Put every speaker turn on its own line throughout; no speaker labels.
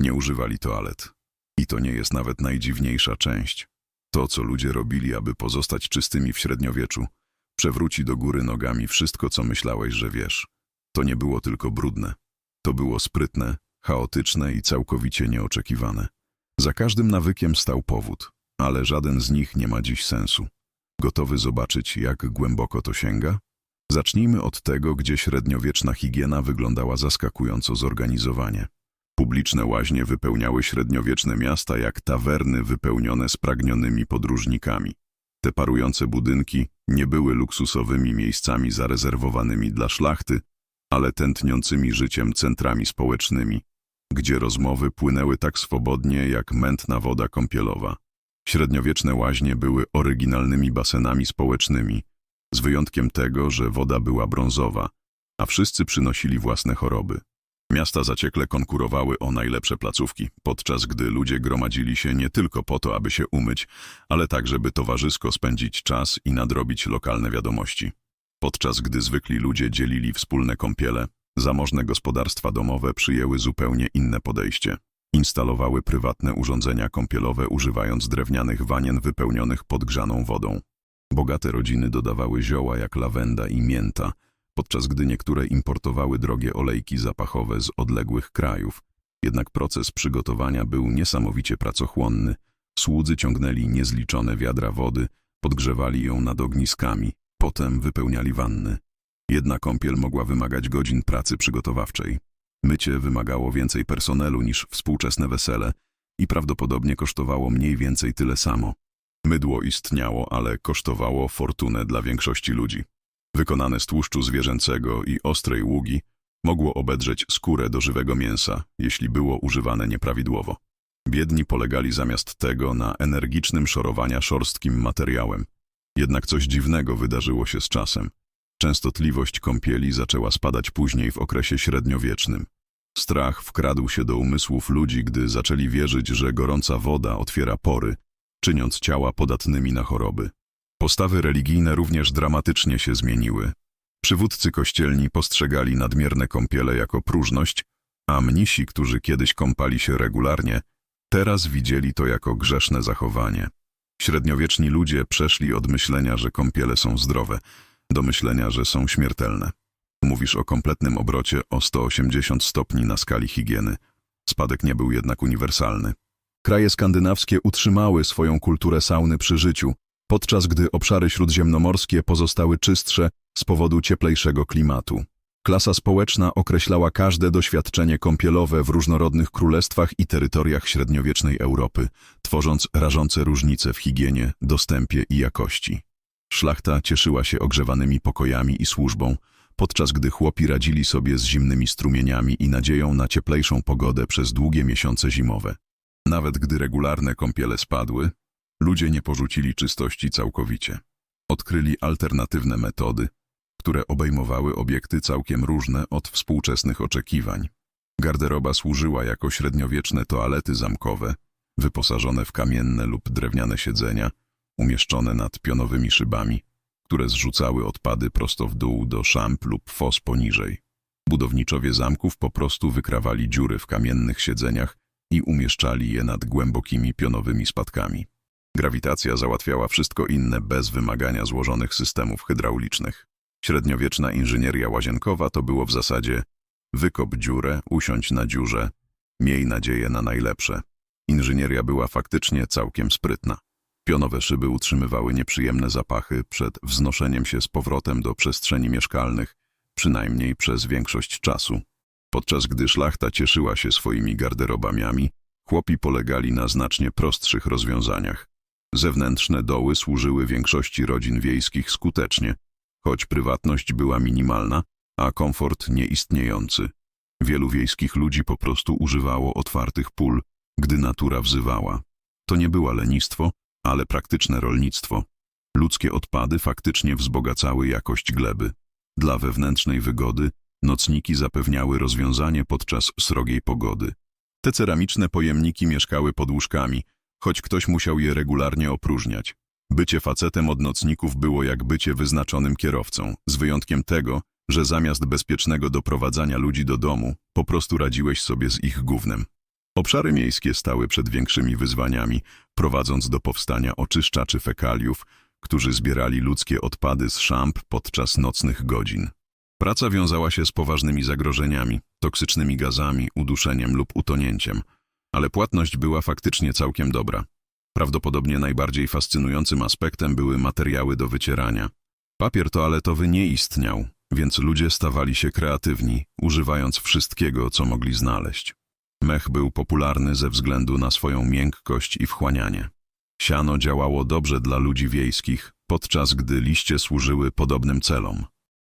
Nie używali toalet. I to nie jest nawet najdziwniejsza część. To, co ludzie robili, aby pozostać czystymi w średniowieczu, przewróci do góry nogami wszystko, co myślałeś, że wiesz. To nie było tylko brudne. To było sprytne, chaotyczne i całkowicie nieoczekiwane. Za każdym nawykiem stał powód, ale żaden z nich nie ma dziś sensu. Gotowy zobaczyć, jak głęboko to sięga? Zacznijmy od tego, gdzie średniowieczna higiena wyglądała zaskakująco zorganizowanie. Publiczne łaźnie wypełniały średniowieczne miasta jak tawerny wypełnione spragnionymi podróżnikami. Te parujące budynki nie były luksusowymi miejscami zarezerwowanymi dla szlachty, ale tętniącymi życiem centrami społecznymi, gdzie rozmowy płynęły tak swobodnie jak mętna woda kąpielowa. Średniowieczne łaźnie były oryginalnymi basenami społecznymi, z wyjątkiem tego, że woda była brązowa, a wszyscy przynosili własne choroby. Miasta zaciekle konkurowały o najlepsze placówki, podczas gdy ludzie gromadzili się nie tylko po to, aby się umyć, ale także by towarzysko spędzić czas i nadrobić lokalne wiadomości. Podczas gdy zwykli ludzie dzielili wspólne kąpiele, zamożne gospodarstwa domowe przyjęły zupełnie inne podejście. Instalowały prywatne urządzenia kąpielowe używając drewnianych wanien wypełnionych podgrzaną wodą. Bogate rodziny dodawały zioła jak lawenda i mięta, podczas gdy niektóre importowały drogie olejki zapachowe z odległych krajów. Jednak proces przygotowania był niesamowicie pracochłonny. Słudzy ciągnęli niezliczone wiadra wody, podgrzewali ją nad ogniskami, potem wypełniali wanny. Jedna kąpiel mogła wymagać godzin pracy przygotowawczej. Mycie wymagało więcej personelu niż współczesne wesele i prawdopodobnie kosztowało mniej więcej tyle samo. Mydło istniało, ale kosztowało fortunę dla większości ludzi. Wykonane z tłuszczu zwierzęcego i ostrej ługi, mogło obedrzeć skórę do żywego mięsa, jeśli było używane nieprawidłowo. Biedni polegali zamiast tego na energicznym szorowania szorstkim materiałem. Jednak coś dziwnego wydarzyło się z czasem. Częstotliwość kąpieli zaczęła spadać później w okresie średniowiecznym. Strach wkradł się do umysłów ludzi, gdy zaczęli wierzyć, że gorąca woda otwiera pory, czyniąc ciała podatnymi na choroby. Postawy religijne również dramatycznie się zmieniły. Przywódcy kościelni postrzegali nadmierne kąpiele jako próżność, a mnisi, którzy kiedyś kąpali się regularnie, teraz widzieli to jako grzeszne zachowanie. Średniowieczni ludzie przeszli od myślenia, że kąpiele są zdrowe, do myślenia, że są śmiertelne. Mówisz o kompletnym obrocie o 180 stopni na skali higieny. Spadek nie był jednak uniwersalny. Kraje skandynawskie utrzymały swoją kulturę sauny przy życiu, podczas gdy obszary śródziemnomorskie pozostały czystsze z powodu cieplejszego klimatu. Klasa społeczna określała każde doświadczenie kąpielowe w różnorodnych królestwach i terytoriach średniowiecznej Europy, tworząc rażące różnice w higienie, dostępie i jakości. Szlachta cieszyła się ogrzewanymi pokojami i służbą, podczas gdy chłopi radzili sobie z zimnymi strumieniami i nadzieją na cieplejszą pogodę przez długie miesiące zimowe. Nawet gdy regularne kąpiele spadły, ludzie nie porzucili czystości całkowicie. Odkryli alternatywne metody, które obejmowały obiekty całkiem różne od współczesnych oczekiwań. Garderoba służyła jako średniowieczne toalety zamkowe, wyposażone w kamienne lub drewniane siedzenia, umieszczone nad pionowymi szybami, które zrzucały odpady prosto w dół do szamp lub fos poniżej. Budowniczowie zamków po prostu wykrawali dziury w kamiennych siedzeniach i umieszczali je nad głębokimi pionowymi spadkami. Grawitacja załatwiała wszystko inne bez wymagania złożonych systemów hydraulicznych. Średniowieczna inżynieria łazienkowa to było w zasadzie wykop dziurę, usiądź na dziurze, miej nadzieję na najlepsze. Inżynieria była faktycznie całkiem sprytna. Pionowe szyby utrzymywały nieprzyjemne zapachy przed wznoszeniem się z powrotem do przestrzeni mieszkalnych, przynajmniej przez większość czasu. Podczas gdy szlachta cieszyła się swoimi garderobamiami, chłopi polegali na znacznie prostszych rozwiązaniach. Zewnętrzne doły służyły większości rodzin wiejskich skutecznie, choć prywatność była minimalna, a komfort nieistniejący. Wielu wiejskich ludzi po prostu używało otwartych pól, gdy natura wzywała. To nie było lenistwo, ale praktyczne rolnictwo. Ludzkie odpady faktycznie wzbogacały jakość gleby. Dla wewnętrznej wygody nocniki zapewniały rozwiązanie podczas srogiej pogody. Te ceramiczne pojemniki mieszkały pod łóżkami, choć ktoś musiał je regularnie opróżniać. Bycie facetem od nocników było jak bycie wyznaczonym kierowcą, z wyjątkiem tego, że zamiast bezpiecznego doprowadzania ludzi do domu, po prostu radziłeś sobie z ich gównem. Obszary miejskie stały przed większymi wyzwaniami, prowadząc do powstania oczyszczaczy fekaliów, którzy zbierali ludzkie odpady z szamp podczas nocnych godzin. Praca wiązała się z poważnymi zagrożeniami, toksycznymi gazami, uduszeniem lub utonięciem, ale płatność była faktycznie całkiem dobra. Prawdopodobnie najbardziej fascynującym aspektem były materiały do wycierania. Papier toaletowy nie istniał, więc ludzie stawali się kreatywni, używając wszystkiego, co mogli znaleźć. Mech był popularny ze względu na swoją miękkość i wchłanianie. Siano działało dobrze dla ludzi wiejskich, podczas gdy liście służyły podobnym celom.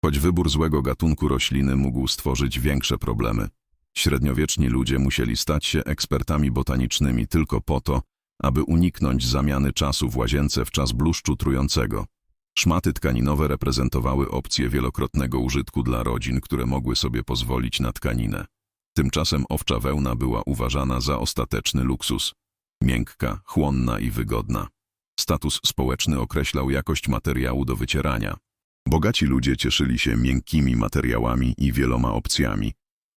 Choć wybór złego gatunku rośliny mógł stworzyć większe problemy, średniowieczni ludzie musieli stać się ekspertami botanicznymi tylko po to, aby uniknąć zamiany czasu w łazience w czas bluszczu trującego. Szmaty tkaninowe reprezentowały opcję wielokrotnego użytku dla rodzin, które mogły sobie pozwolić na tkaninę. Tymczasem owcza wełna była uważana za ostateczny luksus. Miękka, chłonna i wygodna. Status społeczny określał jakość materiału do wycierania. Bogaci ludzie cieszyli się miękkimi materiałami i wieloma opcjami,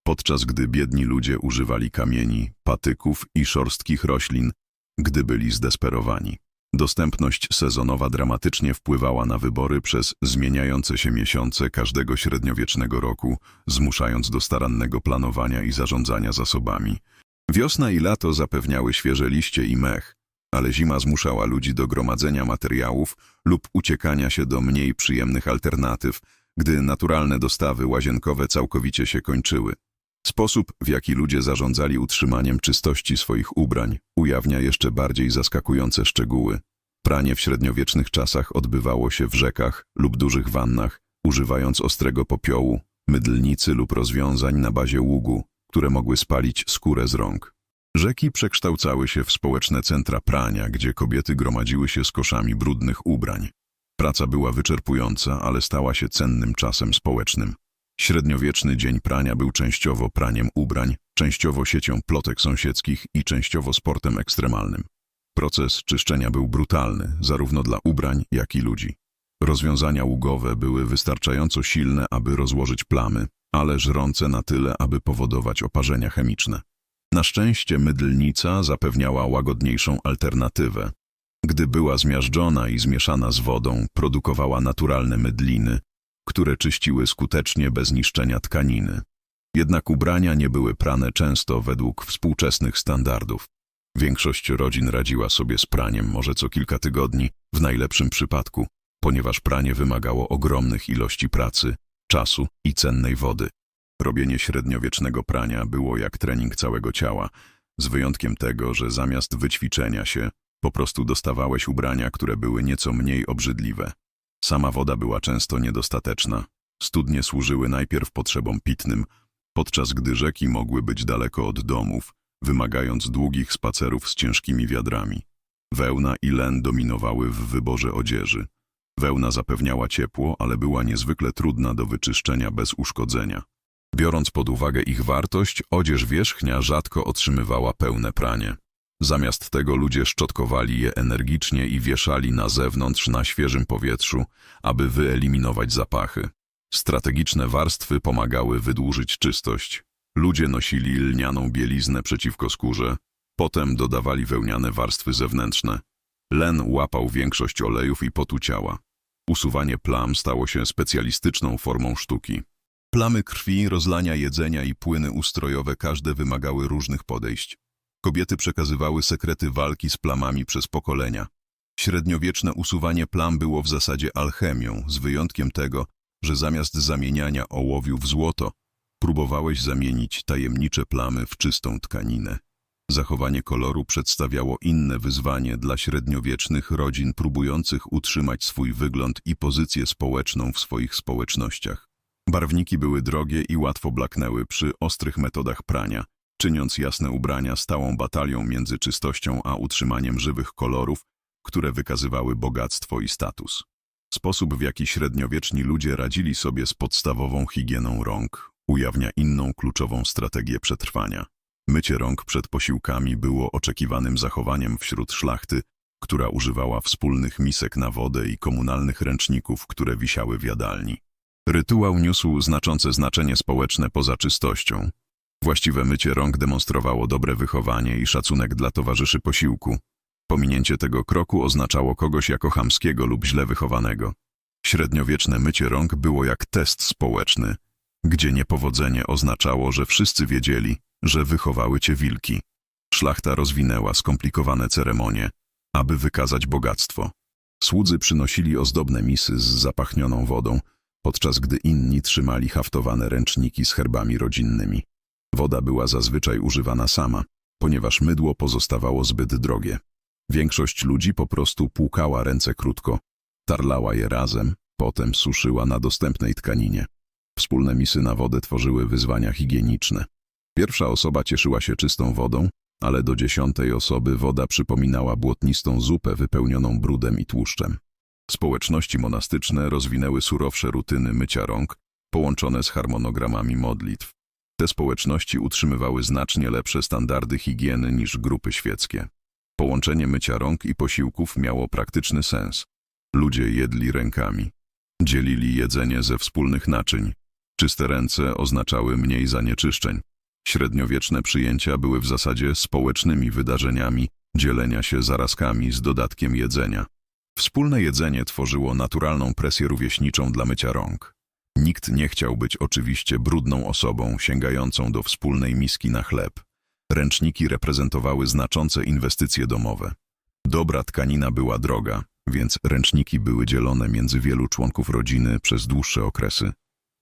podczas gdy biedni ludzie używali kamieni, patyków i szorstkich roślin, gdy byli zdesperowani. Dostępność sezonowa dramatycznie wpływała na wybory przez zmieniające się miesiące każdego średniowiecznego roku, zmuszając do starannego planowania i zarządzania zasobami. Wiosna i lato zapewniały świeże liście i mech, ale zima zmuszała ludzi do gromadzenia materiałów lub uciekania się do mniej przyjemnych alternatyw, gdy naturalne dostawy łazienkowe całkowicie się kończyły. Sposób, w jaki ludzie zarządzali utrzymaniem czystości swoich ubrań, ujawnia jeszcze bardziej zaskakujące szczegóły. Pranie w średniowiecznych czasach odbywało się w rzekach lub dużych wannach, używając ostrego popiołu, mydlnicy lub rozwiązań na bazie ługu, które mogły spalić skórę z rąk. Rzeki przekształcały się w społeczne centra prania, gdzie kobiety gromadziły się z koszami brudnych ubrań. Praca była wyczerpująca, ale stała się cennym czasem społecznym. Średniowieczny dzień prania był częściowo praniem ubrań, częściowo siecią plotek sąsiedzkich i częściowo sportem ekstremalnym. Proces czyszczenia był brutalny, zarówno dla ubrań, jak i ludzi. Rozwiązania ługowe były wystarczająco silne, aby rozłożyć plamy, ale żrące na tyle, aby powodować oparzenia chemiczne. Na szczęście mydlnica zapewniała łagodniejszą alternatywę. Gdy była zmiażdżona i zmieszana z wodą, produkowała naturalne mydliny, które czyściły skutecznie bez niszczenia tkaniny. Jednak ubrania nie były prane często według współczesnych standardów. Większość rodzin radziła sobie z praniem może co kilka tygodni, w najlepszym przypadku, ponieważ pranie wymagało ogromnych ilości pracy, czasu i cennej wody. Robienie średniowiecznego prania było jak trening całego ciała, z wyjątkiem tego, że zamiast wyćwiczenia się, po prostu dostawałeś ubrania, które były nieco mniej obrzydliwe. Sama woda była często niedostateczna. Studnie służyły najpierw potrzebom pitnym, podczas gdy rzeki mogły być daleko od domów, wymagając długich spacerów z ciężkimi wiadrami. Wełna i len dominowały w wyborze odzieży. Wełna zapewniała ciepło, ale była niezwykle trudna do wyczyszczenia bez uszkodzenia. Biorąc pod uwagę ich wartość, odzież wierzchnia rzadko otrzymywała pełne pranie. Zamiast tego ludzie szczotkowali je energicznie i wieszali na zewnątrz na świeżym powietrzu, aby wyeliminować zapachy. Strategiczne warstwy pomagały wydłużyć czystość. Ludzie nosili lnianą bieliznę przeciwko skórze, potem dodawali wełniane warstwy zewnętrzne. Len łapał większość olejów i potu ciała. Usuwanie plam stało się specjalistyczną formą sztuki. Plamy krwi, rozlania jedzenia i płyny ustrojowe każde wymagały różnych podejść. Kobiety przekazywały sekrety walki z plamami przez pokolenia. Średniowieczne usuwanie plam było w zasadzie alchemią, z wyjątkiem tego, że zamiast zamieniania ołowiu w złoto, próbowałeś zamienić tajemnicze plamy w czystą tkaninę. Zachowanie koloru przedstawiało inne wyzwanie dla średniowiecznych rodzin próbujących utrzymać swój wygląd i pozycję społeczną w swoich społecznościach. Barwniki były drogie i łatwo blaknęły przy ostrych metodach prania, czyniąc jasne ubrania stałą batalią między czystością a utrzymaniem żywych kolorów, które wykazywały bogactwo i status. Sposób, w jaki średniowieczni ludzie radzili sobie z podstawową higieną rąk, ujawnia inną kluczową strategię przetrwania. Mycie rąk przed posiłkami było oczekiwanym zachowaniem wśród szlachty, która używała wspólnych misek na wodę i komunalnych ręczników, które wisiały w jadalni. Rytuał niósł znaczące znaczenie społeczne poza czystością. Właściwe mycie rąk demonstrowało dobre wychowanie i szacunek dla towarzyszy posiłku. Pominięcie tego kroku oznaczało kogoś jako chamskiego lub źle wychowanego. Średniowieczne mycie rąk było jak test społeczny, gdzie niepowodzenie oznaczało, że wszyscy wiedzieli, że wychowały cię wilki. Szlachta rozwinęła skomplikowane ceremonie, aby wykazać bogactwo. Słudzy przynosili ozdobne misy z zapachnioną wodą, podczas gdy inni trzymali haftowane ręczniki z herbami rodzinnymi. Woda była zazwyczaj używana sama, ponieważ mydło pozostawało zbyt drogie. Większość ludzi po prostu płukała ręce krótko, tarlała je razem, potem suszyła na dostępnej tkaninie. Wspólne misy na wodę tworzyły wyzwania higieniczne. Pierwsza osoba cieszyła się czystą wodą, ale do dziesiątej osoby woda przypominała błotnistą zupę wypełnioną brudem i tłuszczem. Społeczności monastyczne rozwinęły surowsze rutyny mycia rąk, połączone z harmonogramami modlitw. Te społeczności utrzymywały znacznie lepsze standardy higieny niż grupy świeckie. Połączenie mycia rąk i posiłków miało praktyczny sens. Ludzie jedli rękami. Dzielili jedzenie ze wspólnych naczyń. Czyste ręce oznaczały mniej zanieczyszczeń. Średniowieczne przyjęcia były w zasadzie społecznymi wydarzeniami dzielenia się zarazkami z dodatkiem jedzenia. Wspólne jedzenie tworzyło naturalną presję rówieśniczą dla mycia rąk. Nikt nie chciał być oczywiście brudną osobą sięgającą do wspólnej miski na chleb. Ręczniki reprezentowały znaczące inwestycje domowe. Dobra tkanina była droga, więc ręczniki były dzielone między wielu członków rodziny przez dłuższe okresy.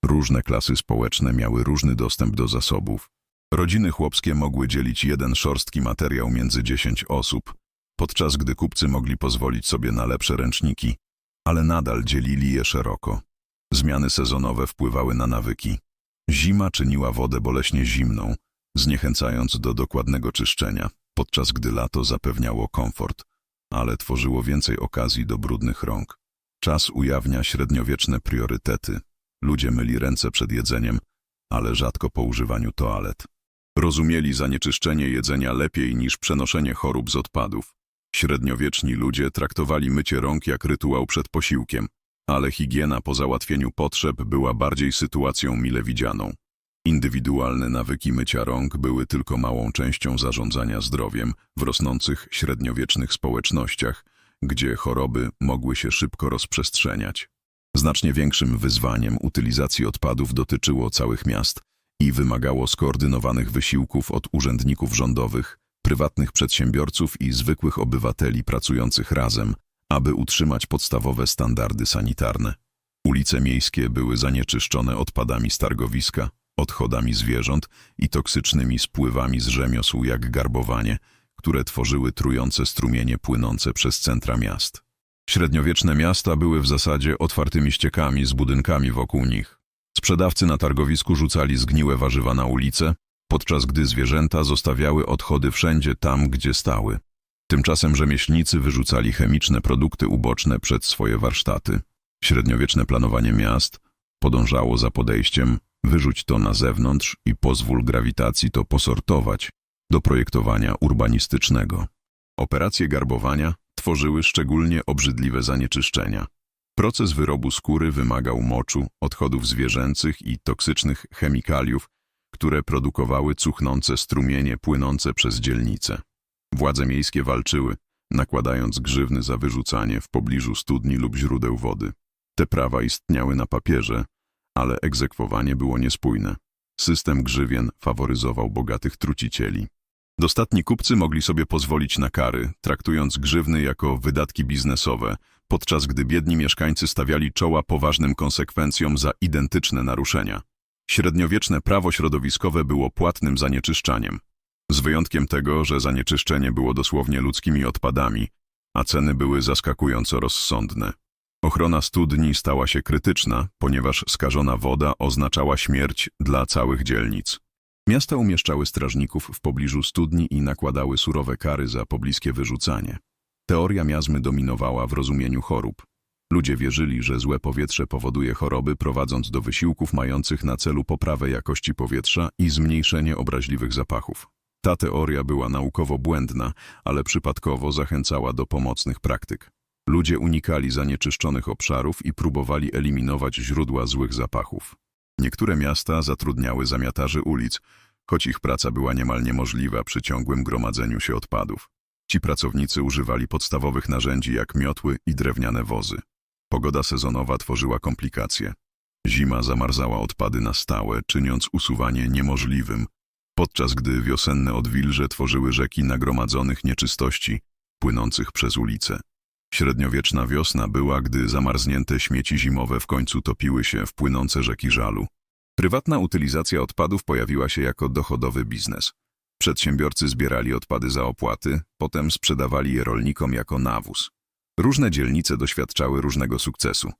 Różne klasy społeczne miały różny dostęp do zasobów. Rodziny chłopskie mogły dzielić jeden szorstki materiał między dziesięć osób, podczas gdy kupcy mogli pozwolić sobie na lepsze ręczniki, ale nadal dzielili je szeroko. Zmiany sezonowe wpływały na nawyki. Zima czyniła wodę boleśnie zimną, zniechęcając do dokładnego czyszczenia, podczas gdy lato zapewniało komfort, ale tworzyło więcej okazji do brudnych rąk. Czas ujawnia średniowieczne priorytety. Ludzie myli ręce przed jedzeniem, ale rzadko po używaniu toalet. Rozumieli zanieczyszczenie jedzenia lepiej niż przenoszenie chorób z odpadów. Średniowieczni ludzie traktowali mycie rąk jak rytuał przed posiłkiem, ale higiena po załatwieniu potrzeb była bardziej sytuacją mile widzianą. Indywidualne nawyki mycia rąk były tylko małą częścią zarządzania zdrowiem w rosnących średniowiecznych społecznościach, gdzie choroby mogły się szybko rozprzestrzeniać. Znacznie większym wyzwaniem utylizacji odpadów dotyczyło całych miast i wymagało skoordynowanych wysiłków od urzędników rządowych, prywatnych przedsiębiorców i zwykłych obywateli pracujących razem, aby utrzymać podstawowe standardy sanitarne. Ulice miejskie były zanieczyszczone odpadami z targowiska, odchodami zwierząt i toksycznymi spływami z rzemiosł jak garbowanie, które tworzyły trujące strumienie płynące przez centra miast. Średniowieczne miasta były w zasadzie otwartymi ściekami z budynkami wokół nich. Sprzedawcy na targowisku rzucali zgniłe warzywa na ulicę, podczas gdy zwierzęta zostawiały odchody wszędzie tam, gdzie stały. Tymczasem rzemieślnicy wyrzucali chemiczne produkty uboczne przed swoje warsztaty. Średniowieczne planowanie miast podążało za podejściem wyrzuć to na zewnątrz i pozwól grawitacji to posortować do projektowania urbanistycznego. Operacje garbowania tworzyły szczególnie obrzydliwe zanieczyszczenia. Proces wyrobu skóry wymagał moczu, odchodów zwierzęcych i toksycznych chemikaliów, które produkowały cuchnące strumienie płynące przez dzielnice. Władze miejskie walczyły, nakładając grzywny za wyrzucanie w pobliżu studni lub źródeł wody. Te prawa istniały na papierze, ale egzekwowanie było niespójne. System grzywien faworyzował bogatych trucicieli. Dostatni kupcy mogli sobie pozwolić na kary, traktując grzywny jako wydatki biznesowe, podczas gdy biedni mieszkańcy stawiali czoła poważnym konsekwencjom za identyczne naruszenia. Średniowieczne prawo środowiskowe było płatnym zanieczyszczaniem. Z wyjątkiem tego, że zanieczyszczenie było dosłownie ludzkimi odpadami, a ceny były zaskakująco rozsądne. Ochrona studni stała się krytyczna, ponieważ skażona woda oznaczała śmierć dla całych dzielnic. Miasta umieszczały strażników w pobliżu studni i nakładały surowe kary za pobliskie wyrzucanie. Teoria miazmy dominowała w rozumieniu chorób. Ludzie wierzyli, że złe powietrze powoduje choroby, prowadząc do wysiłków mających na celu poprawę jakości powietrza i zmniejszenie obraźliwych zapachów. Ta teoria była naukowo błędna, ale przypadkowo zachęcała do pomocnych praktyk. Ludzie unikali zanieczyszczonych obszarów i próbowali eliminować źródła złych zapachów. Niektóre miasta zatrudniały zamiatarzy ulic, choć ich praca była niemal niemożliwa przy ciągłym gromadzeniu się odpadów. Ci pracownicy używali podstawowych narzędzi jak miotły i drewniane wozy. Pogoda sezonowa tworzyła komplikacje. Zima zamarzała odpady na stałe, czyniąc usuwanie niemożliwym, podczas gdy wiosenne odwilże tworzyły rzeki nagromadzonych nieczystości płynących przez ulice. Średniowieczna wiosna była, gdy zamarznięte śmieci zimowe w końcu topiły się w płynące rzeki żalu. Prywatna utylizacja odpadów pojawiła się jako dochodowy biznes. Przedsiębiorcy zbierali odpady za opłaty, potem sprzedawali je rolnikom jako nawóz. Różne dzielnice doświadczały różnego sukcesu.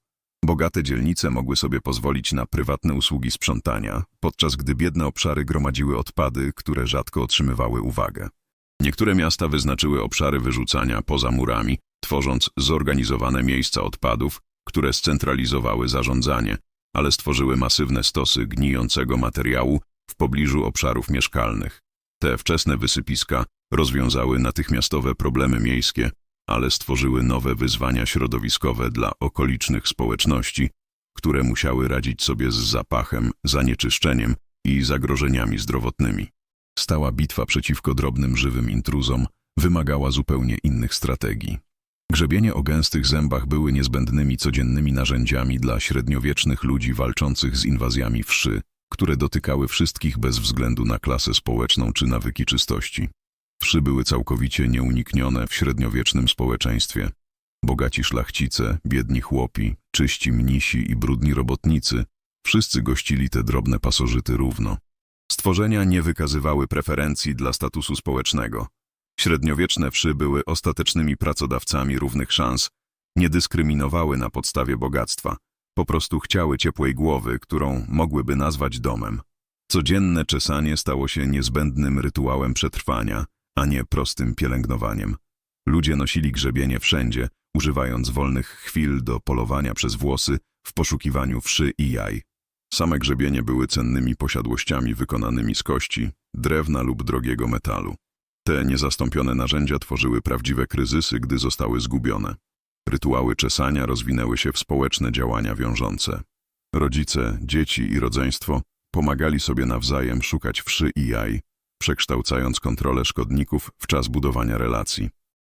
Bogate dzielnice mogły sobie pozwolić na prywatne usługi sprzątania, podczas gdy biedne obszary gromadziły odpady, które rzadko otrzymywały uwagę. Niektóre miasta wyznaczyły obszary wyrzucania poza murami, tworząc zorganizowane miejsca odpadów, które scentralizowały zarządzanie, ale stworzyły masywne stosy gnijącego materiału w pobliżu obszarów mieszkalnych. Te wczesne wysypiska rozwiązały natychmiastowe problemy miejskie, ale stworzyły nowe wyzwania środowiskowe dla okolicznych społeczności, które musiały radzić sobie z zapachem, zanieczyszczeniem i zagrożeniami zdrowotnymi. Stała bitwa przeciwko drobnym żywym intruzom wymagała zupełnie innych strategii. Grzebienie o gęstych zębach były niezbędnymi codziennymi narzędziami dla średniowiecznych ludzi walczących z inwazjami wszy, które dotykały wszystkich bez względu na klasę społeczną czy nawyki czystości. Wszy były całkowicie nieuniknione w średniowiecznym społeczeństwie. Bogaci szlachcice, biedni chłopi, czyści mnisi i brudni robotnicy, wszyscy gościli te drobne pasożyty równo. Stworzenia nie wykazywały preferencji dla statusu społecznego. Średniowieczne wszy były ostatecznymi pracodawcami równych szans, nie dyskryminowały na podstawie bogactwa, po prostu chciały ciepłej głowy, którą mogłyby nazwać domem. Codzienne czesanie stało się niezbędnym rytuałem przetrwania, a nie prostym pielęgnowaniem. Ludzie nosili grzebienie wszędzie, używając wolnych chwil do polowania przez włosy w poszukiwaniu wszy i jaj. Same grzebienie były cennymi posiadłościami wykonanymi z kości, drewna lub drogiego metalu. Te niezastąpione narzędzia tworzyły prawdziwe kryzysy, gdy zostały zgubione. Rytuały czesania rozwinęły się w społeczne działania wiążące. Rodzice, dzieci i rodzeństwo pomagali sobie nawzajem szukać wszy i jaj, przekształcając kontrolę szkodników w czas budowania relacji.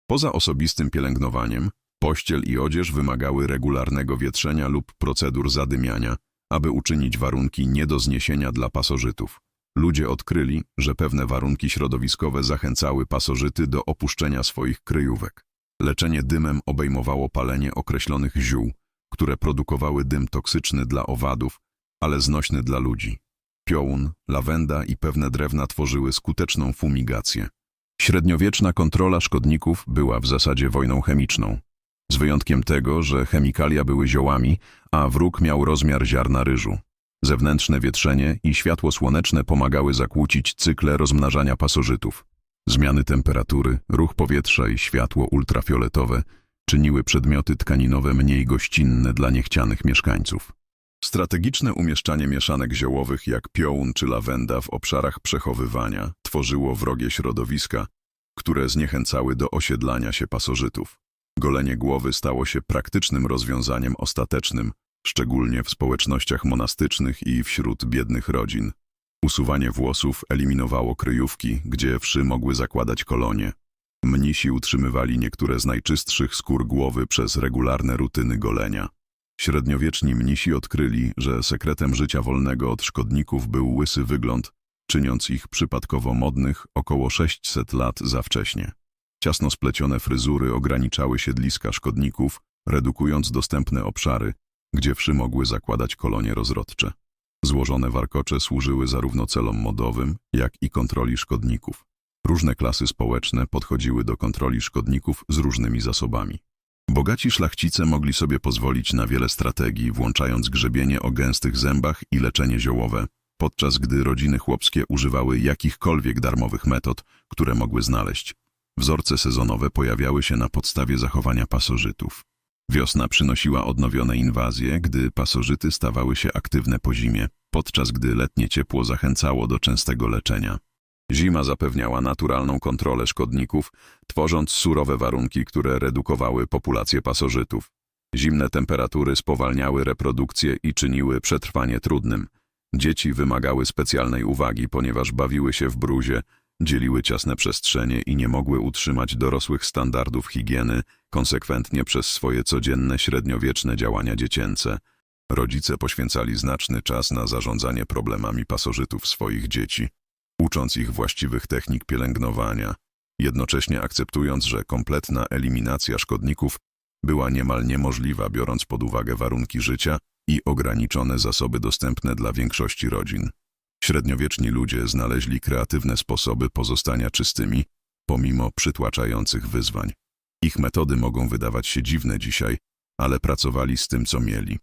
Poza osobistym pielęgnowaniem, pościel i odzież wymagały regularnego wietrzenia lub procedur zadymiania, aby uczynić warunki nie do zniesienia dla pasożytów. Ludzie odkryli, że pewne warunki środowiskowe zachęcały pasożyty do opuszczenia swoich kryjówek. Leczenie dymem obejmowało palenie określonych ziół, które produkowały dym toksyczny dla owadów, ale znośny dla ludzi. Piołun, lawenda i pewne drewna tworzyły skuteczną fumigację. Średniowieczna kontrola szkodników była w zasadzie wojną chemiczną. Z wyjątkiem tego, że chemikalia były ziołami, a wróg miał rozmiar ziarna ryżu. Zewnętrzne wietrzenie i światło słoneczne pomagały zakłócić cykle rozmnażania pasożytów. Zmiany temperatury, ruch powietrza i światło ultrafioletowe czyniły przedmioty tkaninowe mniej gościnne dla niechcianych mieszkańców. Strategiczne umieszczanie mieszanek ziołowych jak piołun czy lawenda w obszarach przechowywania tworzyło wrogie środowiska, które zniechęcały do osiedlania się pasożytów. Golenie głowy stało się praktycznym rozwiązaniem ostatecznym, szczególnie w społecznościach monastycznych i wśród biednych rodzin. Usuwanie włosów eliminowało kryjówki, gdzie wszy mogły zakładać kolonie. Mnisi utrzymywali niektóre z najczystszych skór głowy przez regularne rutyny golenia. Średniowieczni mnisi odkryli, że sekretem życia wolnego od szkodników był łysy wygląd, czyniąc ich przypadkowo modnych około 600 lat za wcześnie. Ciasno splecione fryzury ograniczały siedliska szkodników, redukując dostępne obszary, gdzie wszy mogły zakładać kolonie rozrodcze. Złożone warkocze służyły zarówno celom modowym, jak i kontroli szkodników. Różne klasy społeczne podchodziły do kontroli szkodników z różnymi zasobami. Bogaci szlachcice mogli sobie pozwolić na wiele strategii, włączając grzebienie o gęstych zębach i leczenie ziołowe, podczas gdy rodziny chłopskie używały jakichkolwiek darmowych metod, które mogły znaleźć. Wzorce sezonowe pojawiały się na podstawie zachowania pasożytów. Wiosna przynosiła odnowione inwazje, gdy pasożyty stawały się aktywne po zimie, podczas gdy letnie ciepło zachęcało do częstego leczenia. Zima zapewniała naturalną kontrolę szkodników, tworząc surowe warunki, które redukowały populację pasożytów. Zimne temperatury spowalniały reprodukcję i czyniły przetrwanie trudnym. Dzieci wymagały specjalnej uwagi, ponieważ bawiły się w bruzie, dzieliły ciasne przestrzenie i nie mogły utrzymać dorosłych standardów higieny, konsekwentnie przez swoje codzienne średniowieczne działania dziecięce. Rodzice poświęcali znaczny czas na zarządzanie problemami pasożytów swoich dzieci, ucząc ich właściwych technik pielęgnowania, jednocześnie akceptując, że kompletna eliminacja szkodników była niemal niemożliwa, biorąc pod uwagę warunki życia i ograniczone zasoby dostępne dla większości rodzin. Średniowieczni ludzie znaleźli kreatywne sposoby pozostania czystymi, pomimo przytłaczających wyzwań. Ich metody mogą wydawać się dziwne dzisiaj, ale pracowali z tym, co mieli.